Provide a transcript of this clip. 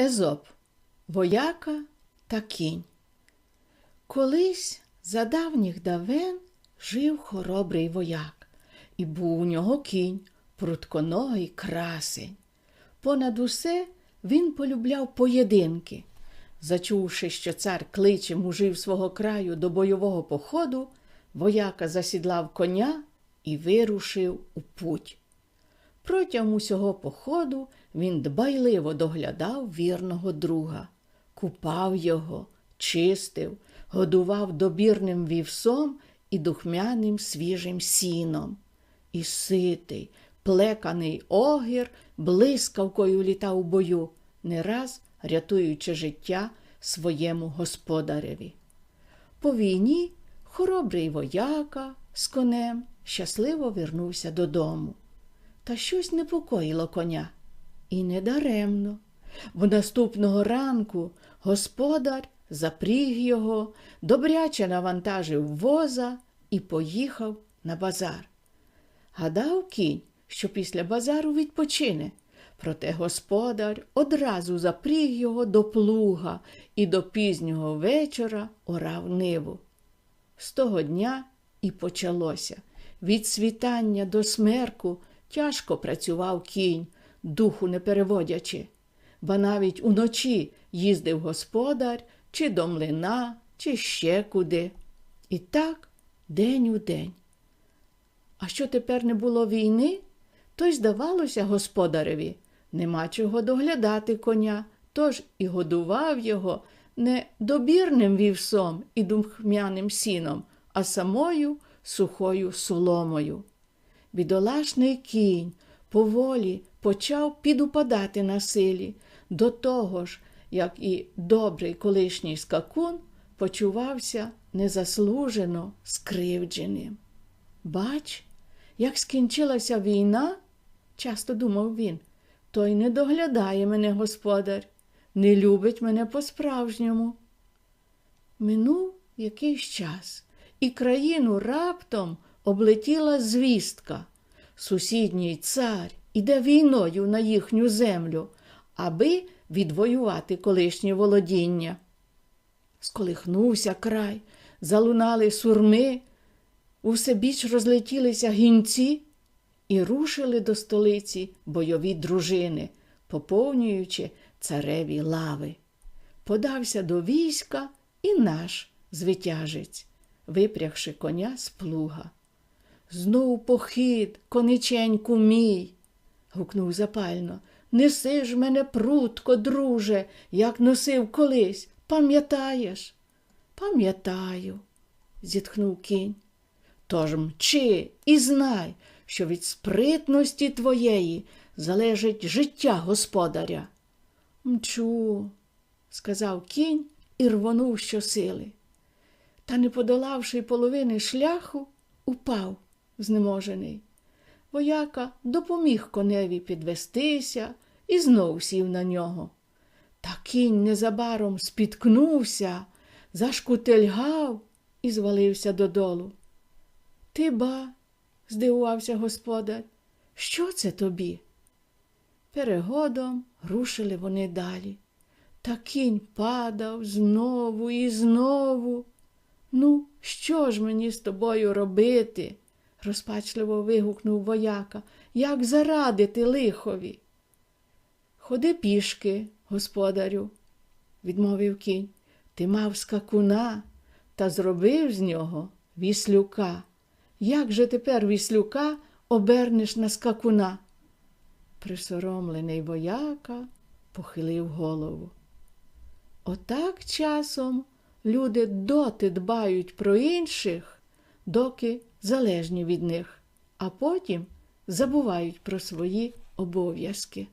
Езоп Вояка та кінь. Колись за давніх давен жив хоробрий вояк, і був у нього кінь, прутконогий красень. Понад усе він полюбляв поєдинки. Зачувши, що цар кличе мужів свого краю до бойового походу, вояка засідлав коня і вирушив у путь. Протягом усього походу він дбайливо доглядав вірного друга, купав його, чистив, годував добірним вівсом і духмяним свіжим сіном. І ситий, плеканий огір блискавкою літав у бою, не раз рятуючи життя своєму господареві. По війні хоробрий вояка з конем щасливо вернувся додому. Та щось непокоїло коня. І недаремно. Бо наступного ранку господар запріг його, добряче навантажив воза і поїхав на базар. Гадав кінь, що після базару відпочине. Проте господар одразу запріг його до плуга і до пізнього вечора орав ниву. З того дня і почалося. Від світання до смерку тяжко працював кінь, духу не переводячи, ба навіть уночі їздив господар чи до млина, чи ще куди. І так день у день. А що тепер не було війни, то й здавалося господареві, нема чого доглядати коня, тож і годував його не добірним вівсом і духмяним сіном, а самою сухою соломою. Бідолашний кінь поволі почав підупадати на силі, до того ж, як і добрий колишній скакун почувався незаслужено скривдженим. Бач, як скінчилася війна, часто думав він, той не доглядає мене господар, не любить мене по-справжньому. Минув якийсь час, і країну раптом облетіла звістка. Сусідній цар іде війною на їхню землю, аби відвоювати колишнє володіння. Сколихнувся край, залунали сурми, усе біч розлетілися гінці і рушили до столиці бойові дружини, поповнюючи цареві лави. Подався до війська і наш звитяжець, випрягши коня з плуга. Знов похід, кониченьку мій. Гукнув запально. Неси ж мене прутко, друже, як носив колись. Пам'ятаєш? Пам'ятаю, зітхнув кінь. Тож мчи і знай, що від спритності твоєї залежить життя господаря. Мчу, сказав кінь і рвонув щосили. Та, не подолавши половини шляху, упав знеможений. Вояка допоміг коневі підвестися і знов сів на нього. Та кінь незабаром спіткнувся, зашкутильгав і звалився додолу. Ти ба, здивувався господар, що це тобі? Перегодом рушили вони далі. Та кінь падав знову і знову. Ну, що ж мені з тобою робити? Розпачливо вигукнув вояка. Як зарадити лихові? Ходи пішки, господарю, відмовив кінь. Ти мав скакуна та зробив з нього віслюка. Як же тепер віслюка обернеш на скакуна? Присоромлений вояка похилив голову. Отак часом люди доти дбають про інших, доки залежні від них, а потім забувають про свої обов'язки.